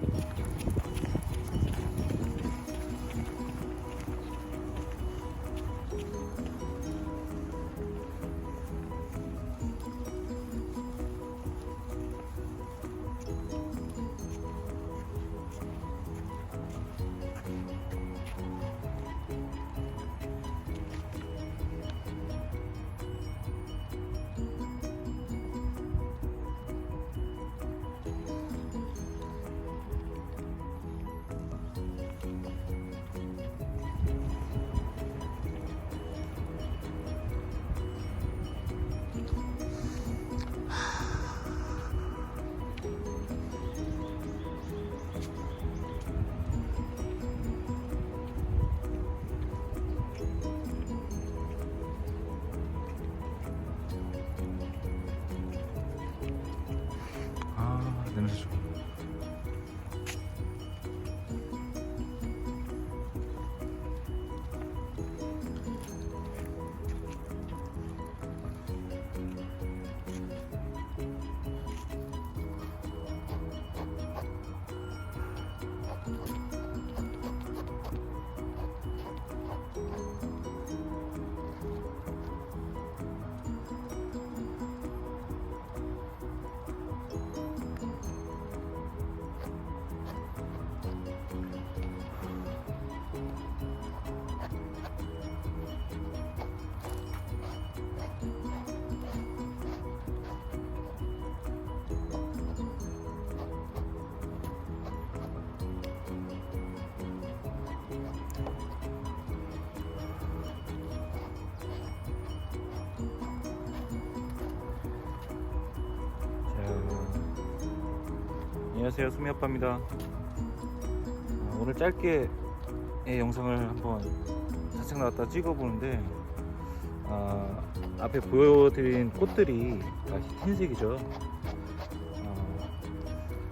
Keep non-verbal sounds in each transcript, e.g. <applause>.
possible. 안녕하세요. 수미 아빠입니다. 어, 오늘 짧게 의 영상을 한번 산책 나갔다 찍어보는데 아, 앞에 보여드린 꽃들이 다 흰색이죠. 어,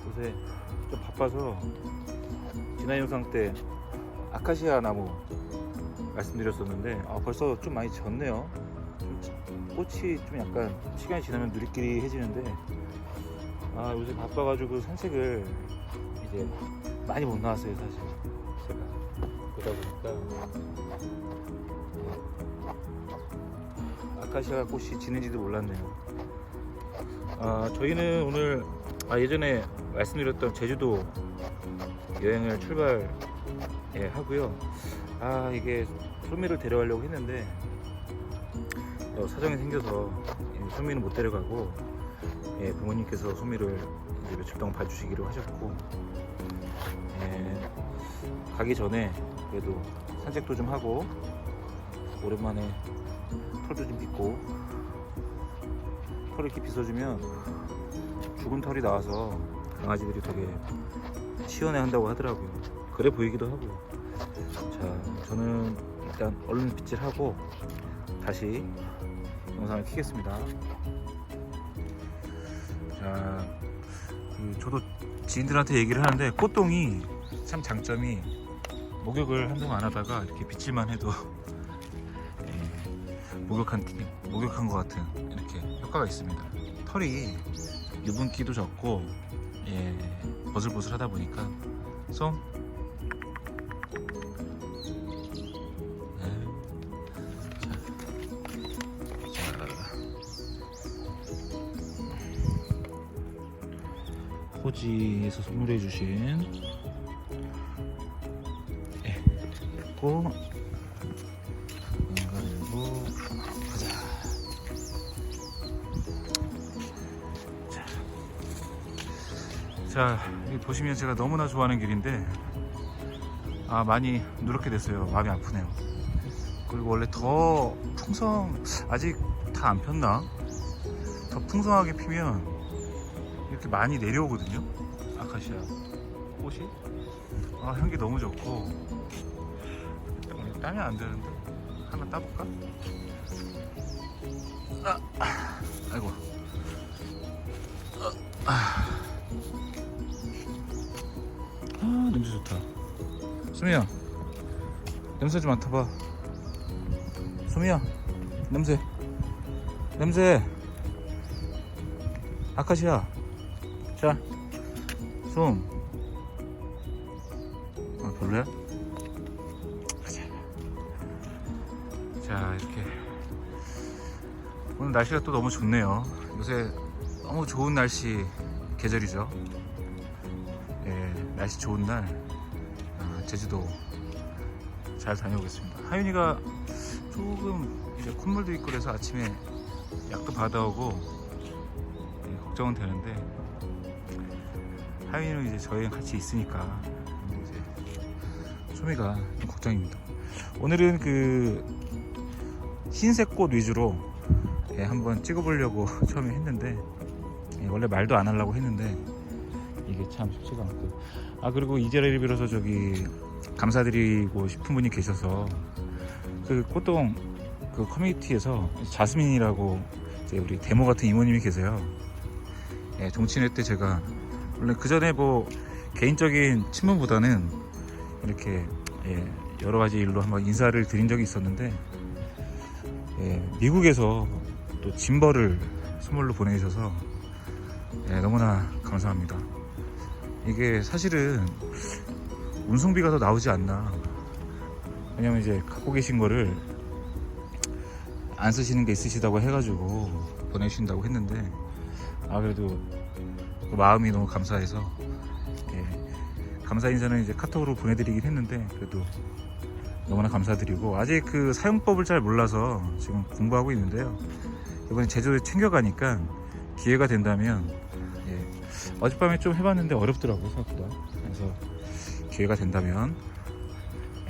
요새 좀 바빠서 지난 영상 때 아카시아 나무 말씀드렸었는데 아, 벌써 좀 많이 졌네요. 꽃이 좀 약간 시간이 지나면 누리끼리 해지는데 아 요새 바빠가지고 산책을 이제 많이 못 나왔어요 사실. 제가 그러다 보니까. 어, 아카시아 꽃이 지는지도 몰랐네요. 아 저희는 오늘 아, 예전에 말씀드렸던 제주도 여행을 출발 예, 하고요. 아 이게 소미를 데려가려고 했는데 어, 사정이 생겨서 예, 소미는 못 데려가고 예, 부모님께서 소미를 며칠 동안 봐주시기로 하셨고 예, 가기 전에 그래도 산책도 좀 하고 오랜만에 털도 좀 빗고 털을 이렇게 빗어주면 죽은 털이 나와서 강아지들이 되게 시원해 한다고 하더라고요. 그래 보이기도 하고요. 자 저는 일단 얼른 빗질하고 다시 영상을 켜겠습니다 자, 그 저도 지인들한테 얘기를 하는데 꽃동이 참 장점이 목욕을 한동안 안 하다가 이렇게 비칠만 해도 <laughs> 예, 목욕한 목욕한 것 같은 이렇게 효과가 있습니다. 털이 유분기도 적고 예, 버슬버슬하다 보니까 솜 호지에서 선물해 주신 예, 고 그리고 가자. 자, 자 보시면 제가 너무나 좋아하는 길인데 아 많이 누렇게 됐어요. 마음이 아프네요. 그리고 원래 더 풍성 아직 다 안 폈나? 더 풍성하게 피면 이렇게 많이 내려오거든요. 아카시아. 꽃이? 아 향기 너무 좋고. 땀이 안 되는데 하나 따볼까? 아, 아이고. 아, 아. 아 냄새 좋다. 수미야 냄새 좀 맡아봐. 수미야 냄새. 냄새. 아카시아 자, 솜. 아, 별로야? 자, 이렇게. 오늘 날씨가 또 너무 좋네요. 요새 너무 좋은 날씨 계절이죠. 예, 날씨 좋은 날, 아, 제주도 잘 다녀오겠습니다. 하윤이가 조금 이제 콧물도 있고 그래서 아침에 약도 받아오고 예, 걱정은 되는데 하윤이는 이제 저희랑 같이 있으니까 이제 소미가 좀 걱정입니다. 오늘은 그 흰색 꽃 위주로 예, 한번 찍어보려고 <laughs> 처음에 했는데 예, 원래 말도 안 하려고 했는데 이게 참 쉽지가 않고 아 그리고 이 자리를 빌어서 저기 감사드리고 싶은 분이 계셔서 그 꽃동 그 커뮤니티에서 자스민이라고 이제 우리 데모 같은 이모님이 계세요. 예, 종친회 때 제가 원래 그 전에 뭐 개인적인 친분보다는 이렇게 예, 여러 가지 일로 한번 인사를 드린 적이 있었는데 예, 미국에서 또 짐벌을 선물로 보내주셔서 예, 너무나 감사합니다. 이게 사실은 운송비가 더 나오지 않나. 왜냐면 이제 갖고 계신 거를 안 쓰시는 게 있으시다고 해가지고 보내주신다고 했는데 아 그래도 그 마음이 너무 감사해서 예, 감사 인사는 이제 카톡으로 보내드리긴 했는데 그래도 너무나 감사드리고 아직 그 사용법을 잘 몰라서 지금 공부하고 있는데요. 이번에 제주도에 챙겨가니까 기회가 된다면 예, 어젯밤에 좀 해봤는데 어렵더라고요 생각보다. 그래서 기회가 된다면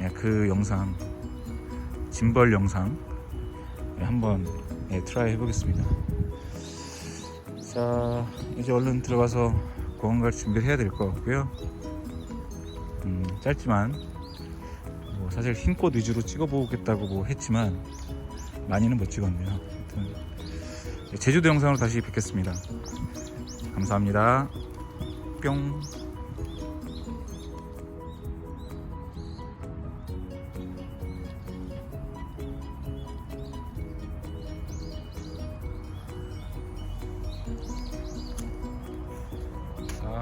예, 그 영상 짐벌 영상 예, 한번 예, 트라이 해보겠습니다 자 이제 얼른 들어가서 공원 갈 준비를 해야 될 것 같고요. 음, 짧지만 뭐 사실 흰꽃 위주로 찍어보겠다고 뭐 했지만 많이는 못 찍었네요. 제주도 영상으로 다시 뵙겠습니다. 감사합니다. 뿅.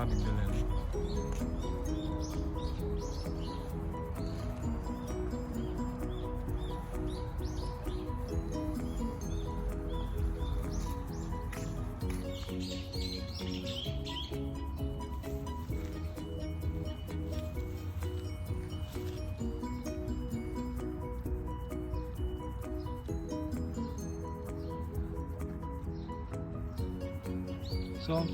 아, 민들레네. 써.